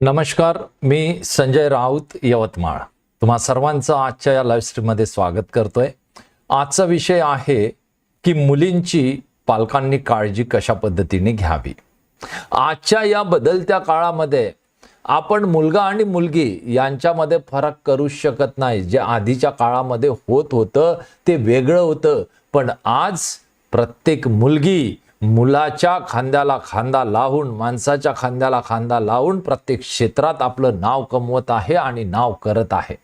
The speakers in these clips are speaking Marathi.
नमस्कार मी संजय राऊत यवतमाळ. तुम्हा सर्वांचं आजच्या या लाईव्ह स्ट्रीममध्ये स्वागत करतोय. आजचा विषय आहे की मुलींची पालकांनी काळजी कशा पद्धतीने घ्यावी? आजच्या या बदलत्या काळामध्ये आपण मुलगा आणि मुलगी यांच्यामध्ये फरक करू शकत नाही. जे आधीच्या काळामध्ये होत होतं ते वेगळं होतं. पण आज प्रत्येक मुलगी मुलाच्या खांद्याला खांदा लावून माणसाच्या खांद्याला खांदा लावून प्रत्येक क्षेत्रात आपलं नाव कमवत आहे आणि नाव करत आहे.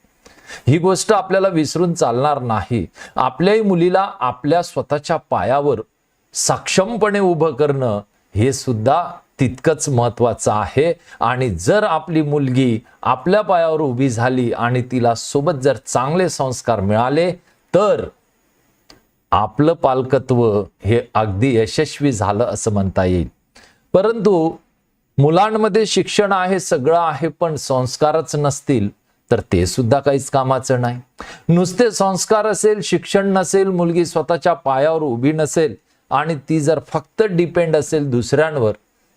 ही गोष्ट आपल्याला विसरून चालणार नाही. आपल्याही मुलीला आपल्या स्वतःच्या पायावर सक्षमपणे उभं करणं हे सुद्धा तितकंच महत्वाचं आहे. आणि जर आपली मुलगी आपल्या पायावर उभी झाली आणि तिला सोबत जर चांगले संस्कार मिळाले तर आपलं पालकत्व हे अगदी यशस्वी झालं असं म्हणता येईल. परंतु मुलांमध्ये शिक्षण आहे सगळं आहे पण संस्कारच नसतील तर ते सुद्धा काहीच कामाचं नाही. नुसते संस्कार असेल शिक्षण नसेल मुलगी स्वतःच्या पायावर उभी नसेल आणि ती जर फक्त डिपेंड असेल दुसऱ्यांवर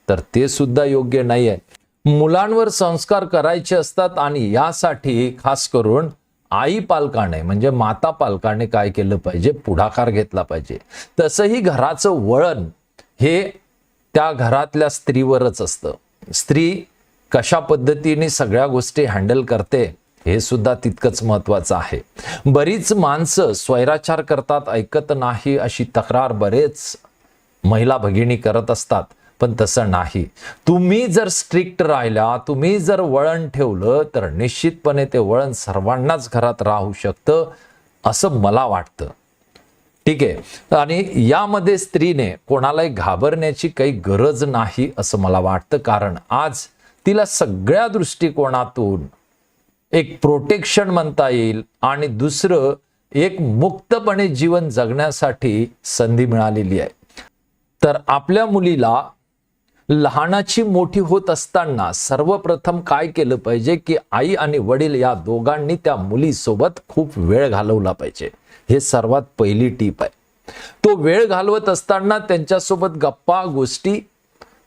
तर ते सुद्धा योग्य नाही आहे मुलांवर संस्कार करायचे असतात आणि यासाठी खास करून आई पालकाने म्हणजे माता पालकाने काय केलं पाहिजे? पुढाकार घेतला पाहिजे. तसंही घराचं वळण हे त्या घरातल्या स्त्रीवरच असतं. स्त्री कशा पद्धतीने सगळ्या गोष्टी हँडल करते हे सुद्धा तितकंच महत्वाचं आहे. बरीच माणसं स्वैराचार करतात ऐकत नाही अशी तक्रार बरेच महिला भगिनी करत असतात. पण तसं नाही. तुम्ही जर स्ट्रिक्ट राहिला तुम्ही जर वळण ठेवलं तर निश्चितपणे ते वळण सर्वांनाच घरात राहू शकतं असं मला वाटतं. ठीक आहे? आणि यामध्ये स्त्रीने कोणालाही घाबरण्याची काही गरज नाही असं मला वाटतं. कारण आज तिला सगळ्या दृष्टिकोनातून एक प्रोटेक्शन म्हणता येईल आणि दुसरं एक मुक्तपणे जीवन जगण्यासाठी संधी मिळालेली आहे. तर आपल्या मुलीला लहानाची मोठी होत असताना सर्वप्रथम काय केलं पाहिजे की आई आणि वडील या दोघांनी त्या मुलीसोबत खूप वेळ घालवला पाहिजे? हे सर्वात पहिली टीप आहे. तो वेळ घालवत असताना त्यांच्यासोबत गप्पा गोष्टी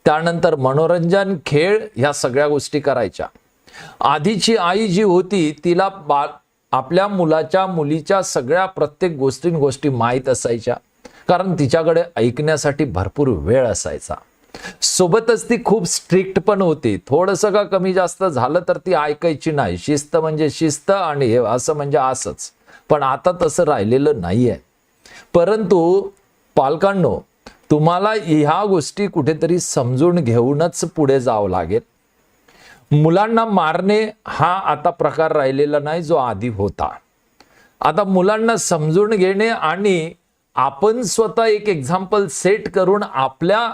त्यानंतर मनोरंजन खेळ ह्या सगळ्या गोष्टी करायच्या. आधीची आई जी होती तिला बा आपल्या मुलाच्या मुलीच्या सगळ्या प्रत्येक गोष्टी गोष्टी माहीत असायच्या. कारण तिच्याकडे ऐकण्यासाठी भरपूर वेळ असायचा. सोबतच ती खूप स्ट्रिक्ट पण होती. थोडंसं का कमी जास्त झालं तर ती ऐकायची नाही. शिस्त म्हणजे शिस्त आणि हे असं म्हणजे असंच. पण आता तसं राहिलेलं नाही आहे परंतु पालकांनो तुम्हाला ह्या गोष्टी कुठेतरी समजून घेऊनच पुढे जावं लागेल. मुलांना मारणे हा आता प्रकार राहिलेला नाही जो आधी होता. आता मुलांना समजून घेणे आणि आपण स्वतः एक एक्झाम्पल सेट करून आपल्या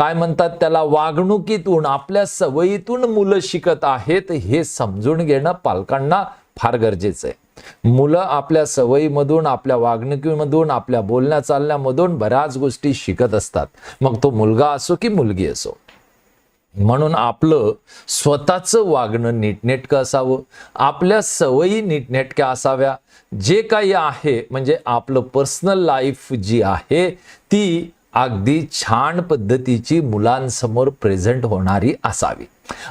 काय म्हणतात त्याला वागणुकीतून आपल्या सवयीतून मुलं शिकत आहेत हे समजून घेणं पालकांना फार गरजेचं आहे. मुलं आपल्या सवयीमधून आपल्या वागणुकीमधून आपल्या बोलण्या चालण्यामधून बऱ्याच गोष्टी शिकत असतात. मग तो मुलगा असो की मुलगी असो. म्हणून आपलं स्वतःचं वागणं नीटनेटकं असावं. आपल्या सवयी नीटनेटक्या असाव्या. जे काही आहे म्हणजे आपलं पर्सनल लाईफ जी आहे ती अगदी छान पद्धतीची मुलांसमोर प्रेझेंट होणारी असावी.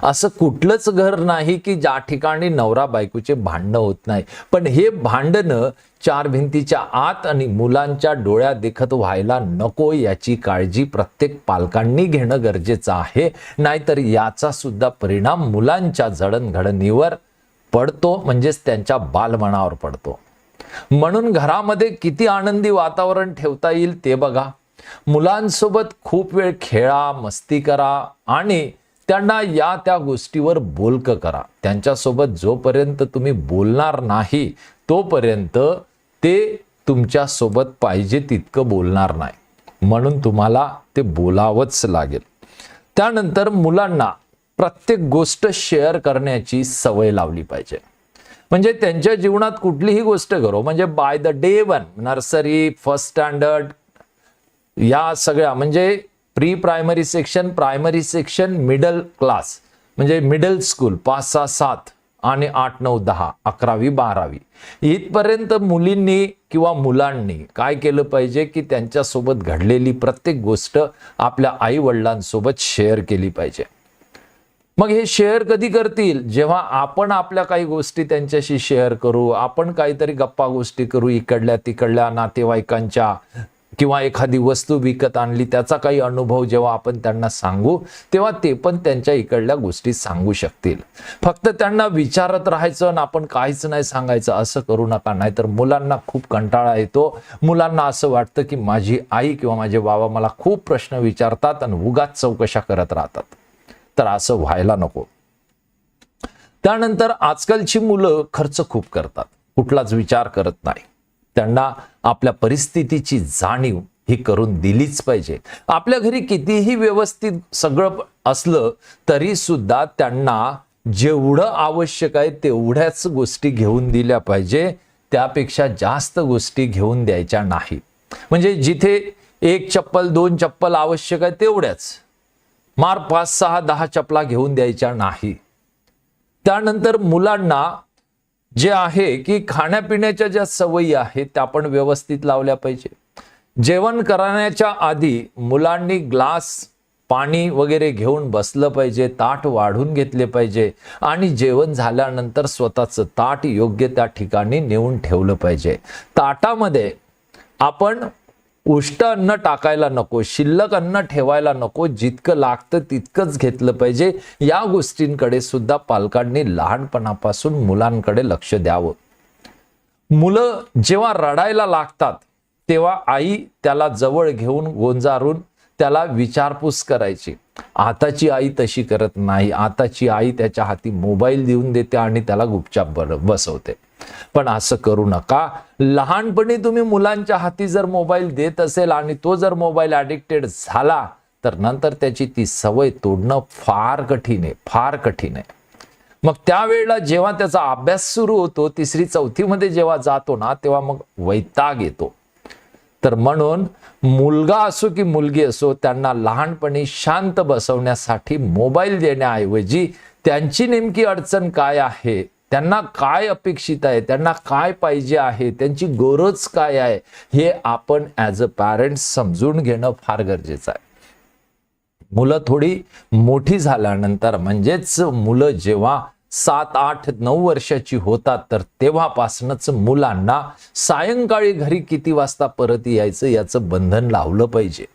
असं कुठलंच घर नाही की ज्या ठिकाणी नवरा बायकोचे भांडणं होत नाही. पण हे भांडणं चार भिंतीच्या आत आणि मुलांच्या डोळ्या देखत व्हायला नको याची काळजी प्रत्येक पालकांनी घेणं गरजेचं आहे. नाहीतर याचा सुद्धा परिणाम मुलांच्या जडणघडणीवर पडतो म्हणजेच त्यांच्या बालमनावर पडतो. म्हणून घरामध्ये किती आनंदी वातावरण ठेवता येईल ते बघा. मुलांसोबत खूप वेळ खेळा मस्ती करा आणि त्यांना या त्या गोष्टीवर बोलक करा. त्यांच्यासोबत जोपर्यंत तुम्ही बोलणार नाही तोपर्यंत ते तुमच्यासोबत पाहिजे तितकं बोलणार नाही. म्हणून तुम्हाला ते बोलावंच लागेल. त्यानंतर मुलांना प्रत्येक गोष्ट शेअर करण्याची सवय लावली पाहिजे. म्हणजे त्यांच्या जीवनात कुठलीही गोष्ट करो. म्हणजे by the day one nursery first standard या सगळ्या म्हणजे pre primary section primary section middle class म्हणजे मिडल स्कूल पाच सहा सात आणि आठ नऊ दहा अकरावी बारावी. इथपर्यंत मुलींनी किंवा मुलांनी काय केलं पाहिजे की त्यांच्यासोबत घडलेली प्रत्येक गोष्ट आपल्या आई वडिलांसोबत शेअर केली पाहिजे. मग हे शेअर कधी करतील? जेव्हा आपण आपल्या काही गोष्टी त्यांच्याशी शेअर करू आपण काहीतरी गप्पा गोष्टी करू इकडल्या तिकडल्या नातेवाईकांच्या किंवा एखादी वस्तू विकत आणली त्याचा काही अनुभव जेव्हा आपण त्यांना सांगू तेव्हा ते पण त्यांच्या इकडल्या गोष्टी सांगू शकतील. फक्त त्यांना विचारत राहायचं आणि आपण काहीच नाही सांगायचं असं करू नका. नाहीतर मुलांना खूप कंटाळा येतो. मुलांना असं वाटतं की माझी आई किंवा माझे बाबा मला खूप प्रश्न विचारतात आणि उगाच चौकशा करत राहतात. तर असं व्हायला नको. त्यानंतर आजकालची मुलं खर्च खूप करतात. कुठलाच विचार करत नाही. त्यांना आपल्या परिस्थितीची जाणीव ही करून दिलीच पाहिजे. आपल्या घरी कितीही व्यवस्थित सगळं असलं तरी सुद्धा त्यांना जेवढं आवश्यक आहे तेवढ्याच गोष्टी घेऊन दिल्या पाहिजे. त्यापेक्षा जास्त गोष्टी घेऊन द्यायच्या नाही. म्हणजे जिथे एक चप्पल दोन चप्पल आवश्यक आहे तेवढ्याच. मार पाच सहा दहा चपला घेऊन द्यायच्या नाही. त्यानंतर मुलांना जे आहे की खाण्यापिण्याच्या ज्या सवयी आहेत त्या पण व्यवस्थित लावल्या पाहिजे. जेवण करण्याच्या आधी मुलांनी ग्लास पाणी वगैरे घेऊन बसलं पाहिजे ताट वाढून घेतले पाहिजे आणि जेवण झाल्यानंतर स्वतःचं ताट योग्य त्या ठिकाणी नेऊन ठेवलं पाहिजे. ताटामध्ये आपण उष्ट अन्न टाकायला नको शिल्लक अन्न ठेवायला नको जितकं लागतं तितकंच घेतलं पाहिजे. या गोष्टींकडे सुद्धा पालकांनी लहानपणापासून मुलांकडे लक्ष द्यावं. मुलं जेव्हा रडायला लागतात तेव्हा आई त्याला जवळ घेऊन गोंजारून त्याला विचारपूस करायची. आताची आई तशी करत नाही आताची आई त्याच्या हाती मोबाईल देऊन देते आणि त्याला गुपचाप बर बसवते. पण असं करू नका. लहानपणी तुम्ही मुलांच्या हाती जर मोबाईल देत असेल आणि तो जर मोबाईल ॲडिक्टेड झाला तर नंतर त्याची ती सवय तोडणं फार कठीण आहे फार कठीण आहे. मग त्यावेळेला जेव्हा त्याचा अभ्यास सुरू होतो तिसरी चौथीमध्ये जेव्हा जातो ना तेव्हा मग वैताग येतो. तर म्हणून मुलगा असो की मुलगी असो त्यांना लहानपणी शांत बसवण्यासाठी मोबाईल देण्याऐवजी त्यांची नेमकी अडचण काय आहे त्यांना काय अपेक्षित आहे? त्यांना काय पाहिजे आहे? त्यांची गरज काय आहे? हे आपण ॲज अ पॅरेंट्स समजून घेणं फार गरजेचं आहे. मुलं थोडी मोठी झाल्यानंतर म्हणजेच मुलं जेव्हा सात आठ नऊ वर्षाची होतात तर तेव्हापासूनच मुलांना सायंकाळी घरी किती वाजता परत यायचं याचं बंधन लावलं पाहिजे.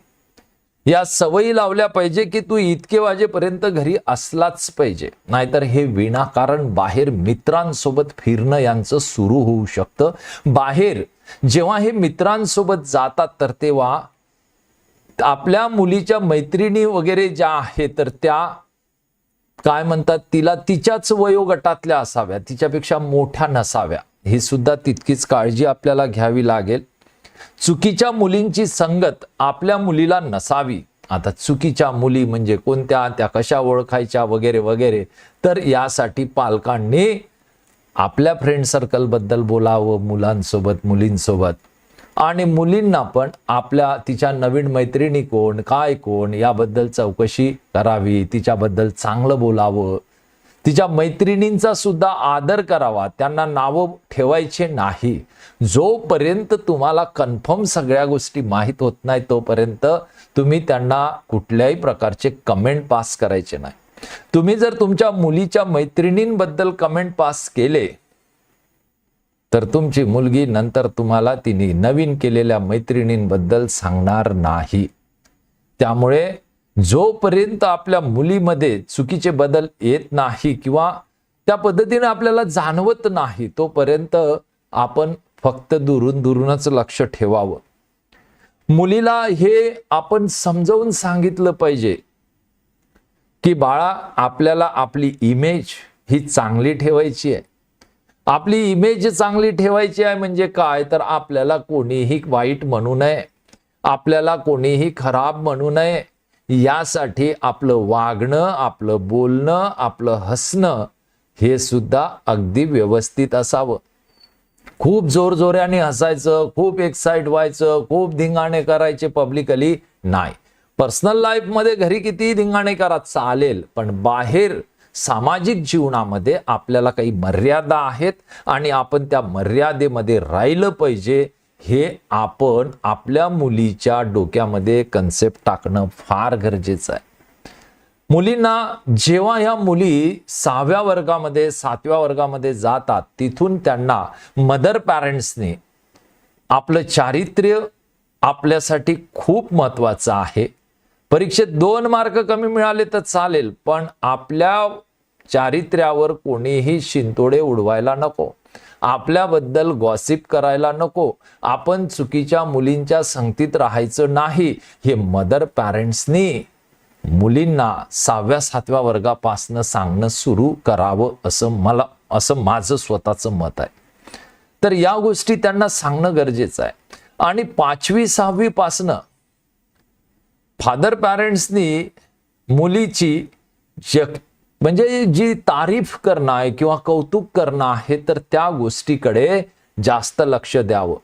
या सवयी लावल्या पाहिजे की तू इतके वाजेपर्यंत घरी असलाच पाहिजे. नाहीतर हे विनाकारण बाहेर मित्रांसोबत फिरणं यांचं सुरू होऊ शकतं. बाहेर जेव्हा हे मित्रांसोबत जातात तर तेव्हा आपल्या मुलीच्या मैत्रिणी वगैरे ज्या आहेत तर त्या काय म्हणतात तिला तिच्याच वयोगटातल्या असाव्या तिच्यापेक्षा मोठ्या नसाव्या. ही सुद्धा तितकीच काळजी आपल्याला घ्यावी लागेल. चुकीच्या मुलींची संगत आपल्या मुलीला नसावी. आता चुकीच्या मुली म्हणजे कोणत्या? त्या कशा ओळखायच्या? वगैरे वगैरे. तर यासाठी पालकांनी आपल्या फ्रेंड सर्कलबद्दल बोलावं मुलांसोबत मुलींसोबत. आणि मुलींना पण आपल्या तिच्या नवीन मैत्रिणी कोण काय कोण याबद्दल चौकशी करावी तिच्याबद्दल चांगलं बोलावं. तिच्या मैत्रिणींचा सुद्धा आदर करावा त्यांना नावं ठेवायचे नाही. जोपर्यंत तुम्हाला कन्फर्म सगळ्या गोष्टी माहीत होत नाही तोपर्यंत तुम्ही त्यांना कुठल्याही प्रकारचे कमेंट पास करायचे नाही. तुम्ही जर तुमच्या मुलीच्या मैत्रिणींबद्दल कमेंट पास केले तर तुमची मुलगी नंतर तुम्हाला तिने नवीन केलेल्या मैत्रिणींबद्दल सांगणार नाही. त्यामुळे जोपर्यंत आपल्या मुलीमध्ये चुकीचे बदल येत नाही किंवा त्या पद्धतीने आपल्याला जाणवत नाही तोपर्यंत आपण फक्त दुरून दुरूनच लक्ष ठेवावं. मुलीला हे आपण समजावून सांगितलं पाहिजे की बाळा आपल्याला आपली इमेज ही चांगली ठेवायची आहे. आपली इमेज चांगली ठेवायची आहे म्हणजे काय? तर आपल्याला कोणीही वाईट म्हणू नये. आपल्याला कोणीही खराब म्हणू नये. यासाठी आपलं वागणं आपलं बोलणं आपलं हसणं हे सुद्धा अगदी व्यवस्थित असावं. खूप जोरजोऱ्याने हसायचं खूप एक्साइट व्हायचं खूप धिंगाणे करायचे पब्लिकली नाही. पर्सनल लाईफमध्ये घरी कितीही धिंगाणे करा चालेल पण बाहेर सामाजिक जीवनामध्ये आपल्याला काही मर्यादा आहेत आणि आपण त्या मर्यादेमध्ये राहिलं पाहिजे हे आपण आपल्या मुलीच्या डोक्यामध्ये कन्सेप्ट टाकणं फार गरजेचं आहे. मुलींना जेव्हा ह्या मुली सहाव्या वर्गामध्ये सातव्या वर्गामध्ये जातात तिथून त्यांना मदर पॅरेंट्सने आपलं चारित्र्य आपल्यासाठी खूप महत्वाचं आहे. परीक्षेत दोन मार्क कमी मिळाले तर चालेल पण आपल्या चारित्र्यावर कोणीही शिंतोडे उडवायला नको. आपल्याबद्दल गॉसिप करायला नको. आपण चुकीच्या मुलींच्या संगतीत राहायचं नाही. हे मदर पॅरेंट्सनी मुलींना सहाव्या सातव्या वर्गापासनं सांगणं सुरू करावं असं मला असं माझं स्वतःचं मत आहे. तर या गोष्टी त्यांना सांगणं गरजेचं आहे. आणि पाचवी सहावी पासनं फादर पॅरेंट्सनी मुलीची जग म्हणजे जी तारीफ करणं आहे किंवा कौतुक करणं आहे तर त्या गोष्टीकडे जास्त लक्ष द्यावं.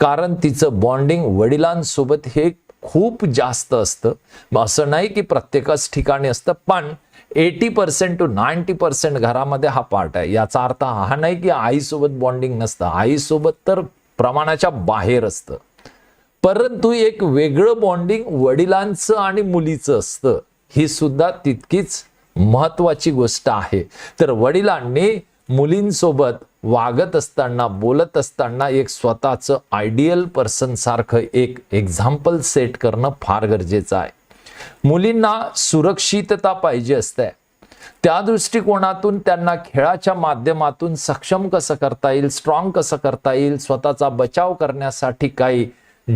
कारण तिचं बॉन्डिंग वडिलांसोबत हे खूप जास्त असतं. असं नाही की प्रत्येकच ठिकाणी असतं पण eighty percent to ninety percent घरामध्ये हा पार्ट आहे. याचा अर्थ हा नाही की आईसोबत बॉन्डिंग नसतं. आईसोबत तर प्रमाणाच्या बाहेर असतं. परंतु एक वेगळं बॉन्डिंग वडिलांचं आणि मुलीचं असतं. ही सुद्धा तितकीच महत्वाची गोष्ट आहे. तर वडिलांनी मुलींसोबत वागत असताना बोलत असताना एक स्वतःचं आयडियल पर्सन सारखं एक एक्झाम्पल सेट करणं फार गरजेचं आहे. मुलींना सुरक्षितता पाहिजे असते. त्या दृष्टिकोनातून त्यांना खेळाच्या माध्यमातून सक्षम कसं करता येईल स्ट्रॉंग कसं करता येईल स्वतःचा बचाव करण्यासाठी काही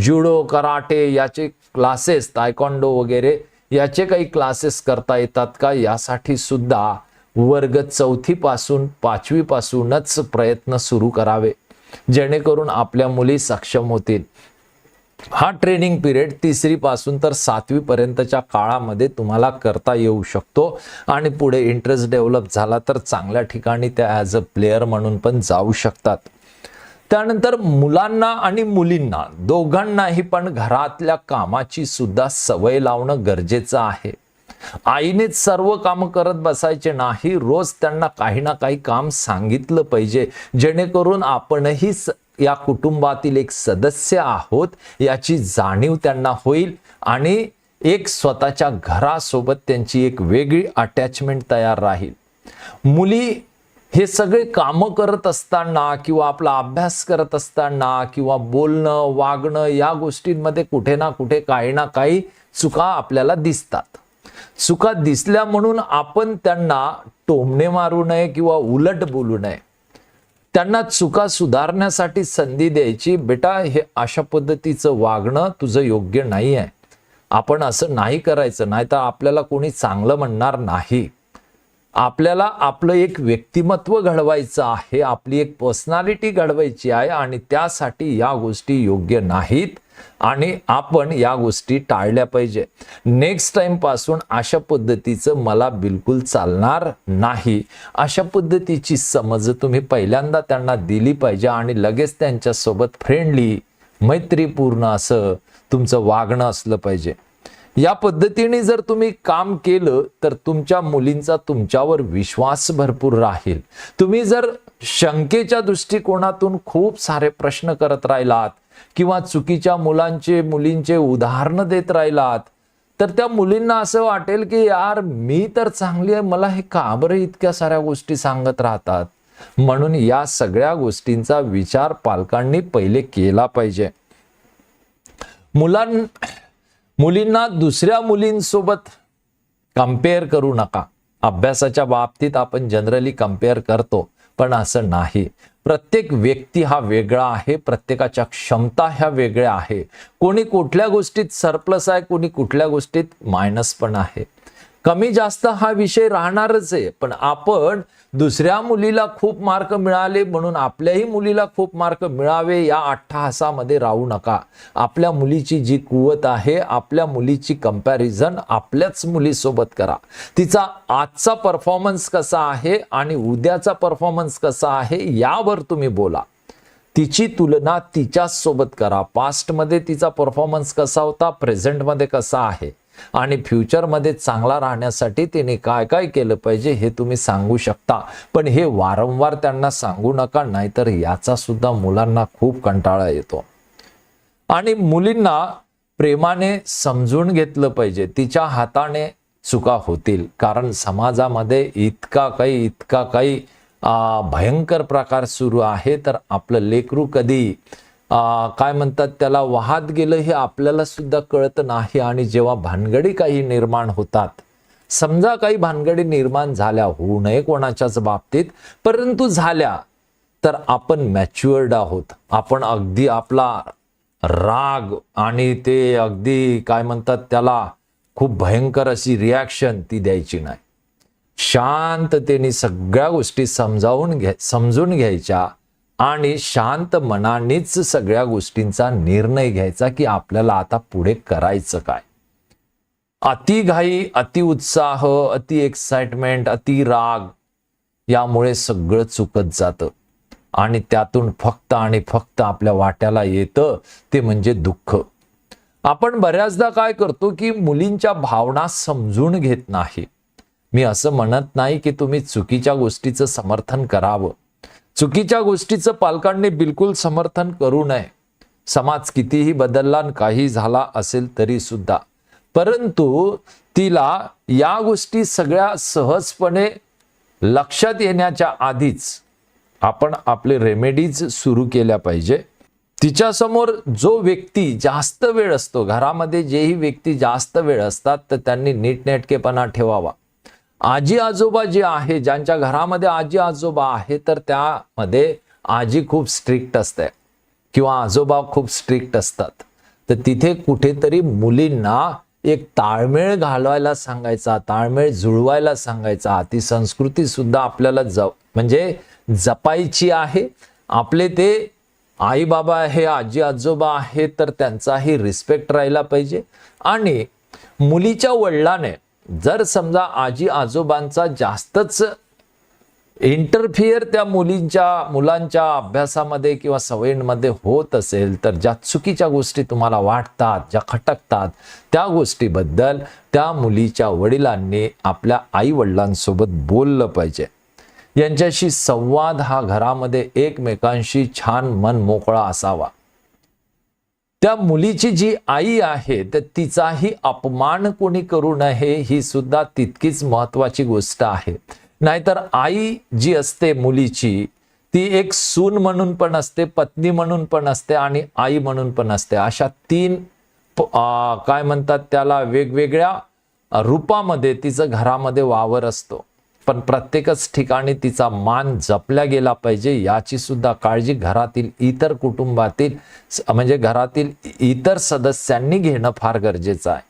जुडो कराटे याचे क्लासेस तायकॉन्डो वगैरे याचे काही क्लासेस करता येतात का? यासाठी सुद्धा वर्ग चौथीपासून पाचवीपासूनच प्रयत्न सुरू करावे. जेणेकरून आपल्या मुली सक्षम होतील. हा ट्रेनिंग पिरियड तिसरीपासून तर सातवीपर्यंतच्या काळामध्ये तुम्हाला करता येऊ शकतो आणि पुढे इंटरेस्ट डेव्हलप झाला तर चांगल्या ठिकाणी त्या ॲज अ प्लेअर म्हणून पण जाऊ शकतात. त्यानंतर मुलांना आणि मुलींना दोघांनाही पण घरातल्या कामाची सुद्धा सवय लावणं गरजेचं आहे. आईनेच सर्व काम करत बसायचे नाही रोज त्यांना काही ना काही काम सांगितलं पाहिजे. जेणेकरून आपणही या कुटुंबातील एक सदस्य आहोत याची जाणीव त्यांना होईल आणि एक स्वतःच्या घरासोबत त्यांची एक वेगळी अटॅचमेंट तयार राहील. मुली हे सगळे कामं करत असताना किंवा आपला अभ्यास करत असताना किंवा बोलणं वागणं या गोष्टींमध्ये कुठे ना कुठे काही ना काही चुका आपल्याला दिसतात. चुका दिसल्या म्हणून आपण त्यांना टोमणे मारू नये किंवा उलट बोलू नये. त्यांना चुका सुधारण्यासाठी संधी द्यायची बेटा हे अशा पद्धतीचं वागणं तुझं योग्य नाही आहे आपण असं नाही करायचं नाही तर आपल्याला कोणी चांगलं म्हणणार नाही. आपल्याला आपलं एक व्यक्तिमत्व घडवायचं आहे आपली एक पर्सनॅलिटी घडवायची आहे आणि त्यासाठी या गोष्टी योग्य नाहीत आणि आपण या गोष्टी टाळल्या पाहिजे. नेक्स्ट टाईमपासून अशा पद्धतीचं मला बिलकुल चालणार नाही. अशा पद्धतीची समज तुम्ही पहिल्यांदा त्यांना दिली पाहिजे आणि लगेच त्यांच्यासोबत फ्रेंडली मैत्रीपूर्ण असं तुमचं वागणं असलं पाहिजे. या पद्धतीने जर तुम्ही काम केलं तर तुमच्या मुलींचा तुमच्यावर विश्वास भरपूर राहील. तुम्ही जर शंकेच्या दृष्टिकोनातून खूप सारे प्रश्न करत राहिलात किंवा चुकीच्या मुलांचे मुलींचे उदाहरणं देत राहिलात तर त्या मुलींना असं वाटेल की यार मी तर चांगली आहे मला हे का बरं इतक्या साऱ्या गोष्टी सांगत राहतात? म्हणून या सगळ्या गोष्टींचा विचार पालकांनी पहिले केला पाहिजे. मुलां मुलींना दुसऱ्या मुलींसोबत कंपेअर करू नका. अभ्यासाच्या बाबतीत आपण जनरली कंपेअर करतो पण असं नाही. प्रत्येक व्यक्ती हा वेगळा आहे प्रत्येकाच्या क्षमता ह्या वेगळ्या आहे. कोणी कुठल्या गोष्टीत सरप्लस आहे कोणी कुठल्या गोष्टीत मायनस पण आहे. कमी जास्त हा विषय राहणारच आहे. पण आपण दुसऱ्या मुलीला खूप मार्क मिळाले म्हणून आपल्याही मुलीला खूप मार्क मिळावे या अट्टहासामध्ये राहू नका. आपल्या मुलीची जी कुवत आहे आपल्या मुलीची कंपॅरिझन आपल्याच मुलीसोबत करा. तिचा आजचा परफॉर्मन्स कसा आहे आणि उद्याचा परफॉर्मन्स कसा आहे यावर तुम्ही बोला. तिची तुलना तिच्याच सोबत करा. पास्टमध्ये तिचा परफॉर्मन्स कसा होता प्रेझेंटमध्ये कसा आहे? आणि फ्युचरमध्ये चांगला राहण्यासाठी तिने काय काय केलं पाहिजे हे तुम्ही सांगू शकता. पण हे वारंवार त्यांना सांगू नका नाहीतर याचा सुद्धा मुलांना खूप कंटाळा येतो. आणि मुलींना प्रेमाने समजून घेतलं पाहिजे. तिच्या हाताने चुका होतील. कारण समाजामध्ये इतका काही इतका काही भयंकर प्रकार सुरू आहे. तर आपलं लेकरू कधी काय म्हणतात त्याला वाहत गेलं हे आपल्याला सुद्धा कळत नाही आणि जेव्हा भानगडी काही निर्माण होतात. समजा काही भानगडी निर्माण झाल्या होऊ नये कोणाच्याच बाबतीत परंतु झाल्या तर आपण मॅच्युअर्ड आहोत. आपण अगदी आपला राग आणि ते अगदी काय म्हणतात त्याला खूप भयंकर अशी रिॲक्शन ती द्यायची नाही. शांततेने सगळ्या गोष्टी समजावून घ्या समजून घ्यायच्या. आणि शांत मनानेच सगळ्या गोष्टींचा निर्णय घ्यायचा की आपल्याला आता पुढे करायचं काय. अति घाई अति उत्साह अति एक्साइटमेंट अति राग यामुळे सगळं चुकत जातं. आणि त्यातून फक्त आणि फक्त आपल्या वाट्याला येतं ते म्हणजे दुःख. आपण बऱ्याचदा काय करतो की मुलींच्या भावना समजून घेत नाही. मी असं म्हणत नाही की तुम्ही चुकीच्या गोष्टीचं समर्थन करावं. चुकीच्या गोष्टीचं पालकांनी बिलकुल समर्थन करू नये. समाज कितीही बदलला आणि काही झाला असेल तरी सुद्धा. परंतु तिला या गोष्टी सगळ्या सहजपणे लक्षात येण्याच्या आधीच आपण आपले रेमेडीज सुरू केल्या पाहिजे. तिच्यासमोर जो व्यक्ती जास्त वेळ असतो घरामध्ये जेही व्यक्ती जास्त वेळ असतात तर त्यांनी नीटनेटकेपणा ठेवावा. आजी आजोबा जे आहे ज्यांच्या घरामध्ये आजी आजोबा आहे तर त्यामध्ये आजी खूप स्ट्रिक्ट असते किंवा आजोबा खूप स्ट्रिक्ट असतात. तर तिथे कुठेतरी मुलींना एक ताळमेळ घालवायला सांगायचा ताळमेळ जुळवायला सांगायचा. ती संस्कृती सुद्धा आपल्याला ज म्हणजे जपायची आहे. आपले ते आई बाबा आहे आजी आजोबा आहे तर त्यांचाही रिस्पेक्ट राहिला पाहिजे. आणि मुलीच्या वडिलाने जर समजा आजी आजोबांचा जास्तच इंटरफिअर त्या मुलींच्या मुलांच्या अभ्यासामध्ये किंवा सवयींमध्ये होत असेल तर ज्या चुकीच्या गोष्टी तुम्हाला वाटतात ज्या खटकतात त्या गोष्टीबद्दल त्या मुलीच्या वडिलांनी आपल्या आई वडिलांसोबत बोललं पाहिजे. यांच्याशी संवाद हा घरामध्ये एकमेकांशी छान मन मोकळा असावा. त्या मुलीची जी आई आहे तर तिचाही अपमान कोणी करू नये ही सुद्धा तितकीच महत्वाची गोष्ट आहे. नाहीतर आई जी असते मुलीची ती एक सून म्हणून पण असते पत्नी म्हणून पण असते आणि आई म्हणून पण असते. अशा तीन काय म्हणतात त्याला वेगवेगळ्या रूपामध्ये तिचं घरामध्ये वावर असतो. पण प्रत्येकच ठिकाणी तिचा मान जपला गेला पाहिजे याची सुद्धा काळजी घरातील इतर कुटुंबातील म्हणजे घरातील इतर सदस्यांनी घेणं फार गरजेचं आहे.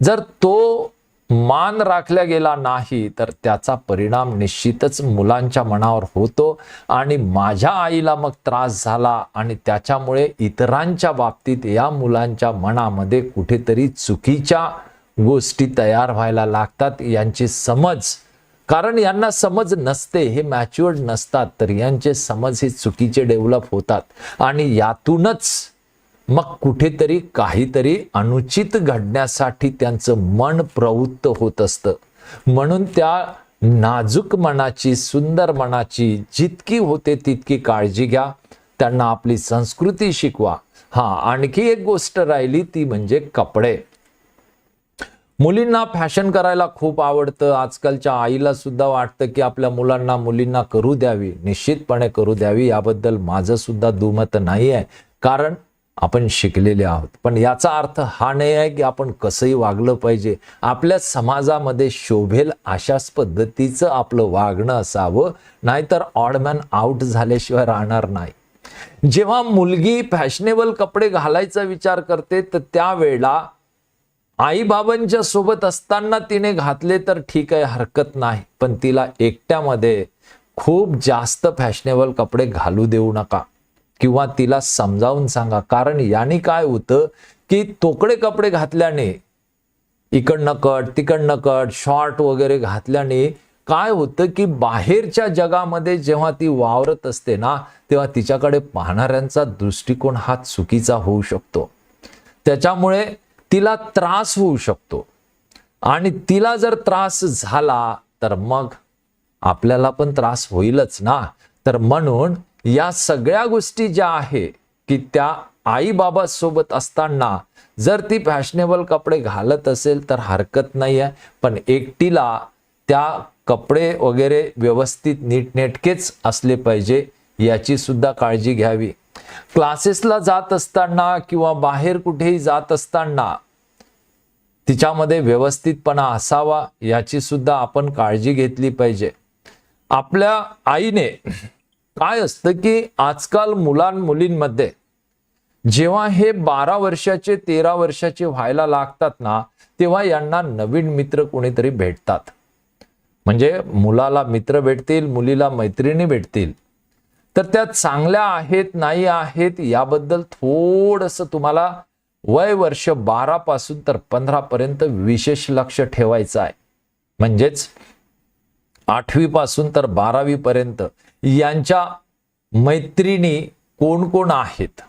जर तो मान राखला गेला नाही तर त्याचा परिणाम निश्चितच मुलांच्या मनावर होतो आणि माझ्या आईला मग त्रास झाला आणि त्याच्यामुळे इतरांच्या बाबतीत या मुलांच्या मनामध्ये कुठेतरी चुकीच्या गोष्टी तयार व्हायला लागतात. यांची समज कारण यांना समज नसते हे मॅच्युअर्ड नसतात तर यांचे समज हे चुकीचे डेव्हलप होतात. आणि यातूनच मग कुठेतरी काहीतरी अनुचित घडण्यासाठी त्यांचं मन प्रवृत्त होत असतं. म्हणून त्या नाजूक मनाची सुंदर मनाची जितकी होते तितकी काळजी घ्या. त्यांना आपली संस्कृती शिकवा. हा आणखी एक गोष्ट राहिली ती म्हणजे कपडे. मुलींना फॅशन करायला खूप आवडतं. आजकालच्या आईला सुद्धा वाटतं की आपल्या मुलांना मुलींना करू द्यावी. निश्चितपणे करू द्यावी. याबद्दल माझं सुद्धा दुमत नाही आहे कारण आपण शिकलेले आहोत. पण याचा अर्थ हा नाही आहे की आपण कसंही वागलं पाहिजे. आपल्या समाजामध्ये शोभेल अशाच पद्धतीचं आपलं वागणं असावं. नाहीतर ऑडमॅन आउट झाल्याशिवाय राहणार नाही. जेव्हा मुलगी फॅशनेबल कपडे घालायचा विचार करते तर त्यावेळेला आईबाबांच्या सोबत असताना तिने घातले तर ठीक आहे हरकत नाही. पण तिला एकट्यामध्ये खूप जास्त फॅशनेबल कपडे घालू देऊ नका. किंवा तिला समजावून सांगा. कारण याने काय होतं की तोकडे कपडे घातल्याने इकडनं कट तिकडनं कट शॉर्ट वगैरे घातल्याने काय होतं की बाहेरच्या जगामध्ये जेव्हा ती वावरत असते ना तेव्हा तिच्याकडे पाहणाऱ्यांचा दृष्टिकोन हा चुकीचा होऊ शकतो. त्याच्यामुळे तिला त्रास होऊ शकतो. आणि तिला जर त्रास झाला तर मग आपल्याला पण त्रास होईलच ना. तर म्हणून या सगळ्या गोष्टी ज्या आहे की त्या आई बाबा सोबत असताना जर ती फॅशनेबल कपडे घालत असेल तर हरकत नाही आहे पण एकटीला त्या कपडे वगैरे व्यवस्थित नीटनेटकेच असले पाहिजे याची सुद्धा काळजी घ्यावी. क्लासेसला जात असताना किंवा बाहेर कुठेही जात असताना तिच्यामध्ये व्यवस्थितपणा असावा याची सुद्धा आपण काळजी घेतली पाहिजे. आपल्या आईने काय असतं की आजकाल मुलां मुलींमध्ये जेव्हा हे बारा वर्षाचे तेरा वर्षाचे व्हायला लागतात ना तेव्हा यांना नवीन मित्र कोणीतरी भेटतात. म्हणजे मुलाला मित्र भेटतील मुलीला मैत्रिणी भेटतील. तर त्या चांगल्या आहेत नाही आहेत याबद्दल थोडस तुम्हाला वय वर्ष बारा पासून तर पंधरा पर्यंत विशेष लक्ष ठेवायचं आहे. म्हणजेच आठवी पासून तर बारावी पर्यंत यांच्या मैत्रिणी कोण कोण आहेत?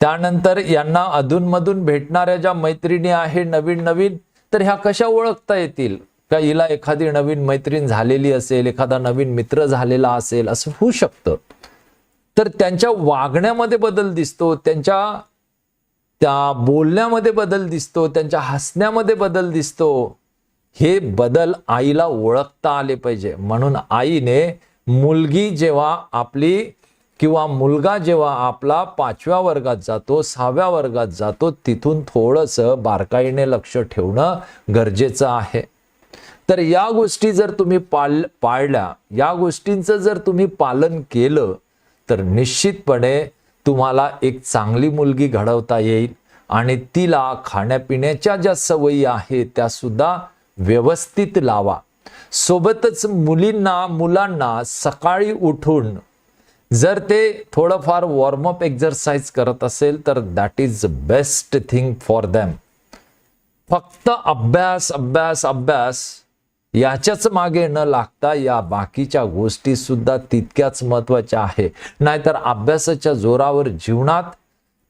त्यानंतर यांना अधूनमधून भेटणाऱ्या ज्या मैत्रिणी आहे नवीन नवीन तर ह्या कशा ओळखता येतील? का हिला एखादी नवीन मैत्रीण झालेली असेल एखादा नवीन मित्र झालेला असेल असं होऊ शकतं. तर त्यांच्या वागण्यामध्ये बदल दिसतो त्यांच्या त्या बोलण्यामध्ये बदल दिसतो त्यांच्या हसण्यामध्ये बदल दिसतो. हे बदल आईला ओळखता आले पाहिजे. म्हणून आईने मुलगी जेव्हा आपली किंवा मुलगा जेव्हा आपला पाचव्या वर्गात जातो सहाव्या वर्गात जातो तिथून थोडंसं बारकाईने लक्ष ठेवणं गरजेचं आहे. तर या गोष्टी जर तुम्ही पाळ पाळल्या या गोष्टींचं जर तुम्ही पालन केलं तर निश्चितपणे तुम्हाला एक चांगली मुलगी घडवता येईल आणि तिला खाण्यापिण्याच्या ज्या सवयी आहेत त्यासुद्धा व्यवस्थित लावा. सोबतच मुलींना मुलांना सकाळी उठून जर ते थोडंफार वॉर्मअप एक्झरसाइज करत असेल तर that is best thing for them फक्त अभ्यास अभ्यास अभ्यास याच्याच मागे न लागता या बाकीच्या गोष्टी सुद्धा तितक्याच महत्त्वाच्या आहे. नाहीतर अभ्यासाच्या जोरावर जीवनात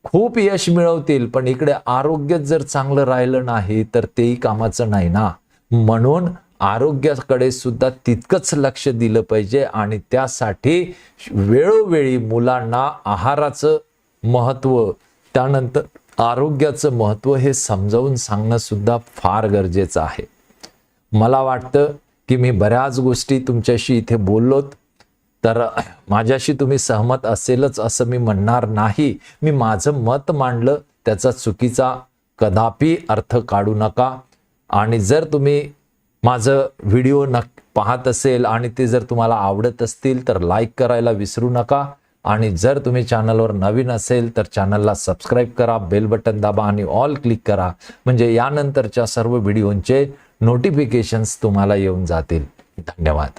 खूप यश मिळवतील पण इकडे आरोग्य जर चांगलं राहिलं नाही तर तेही कामाचं नाही ना? म्हणून आरोग्याकडे सुद्धा तितकंच लक्ष दिलं पाहिजे आणि त्यासाठी वेळोवेळी मुलांना आहाराचं महत्त्व त्यानंतर आरोग्याचं महत्त्व हे समजावून सांगणं सुद्धा फार गरजेचं आहे. मला वाटतं की मी बऱ्याच गोष्टी तुमच्याशी इथे बोललोत. तर माझ्याशी तुम्ही सहमत असेलच असं मी म्हणणार नाही. मी माझं मत मांडलं त्याचा चुकीचा कदापि अर्थ काढू नका. आणि जर तुम्ही माझं व्हिडिओ न पाहत असेल आणि ते जर तुम्हाला आवडत असतील तर लाईक करायला विसरू नका. आणि जर तुम्ही चॅनलवर नवीन असेल तर चॅनलला सबस्क्राईब करा बेल बटन दाबा आणि ऑल क्लिक करा. म्हणजे यानंतरच्या सर्व व्हिडिओंचे नोटिफिकेशन्स तुम्हाला येऊन जातील. धन्यवाद.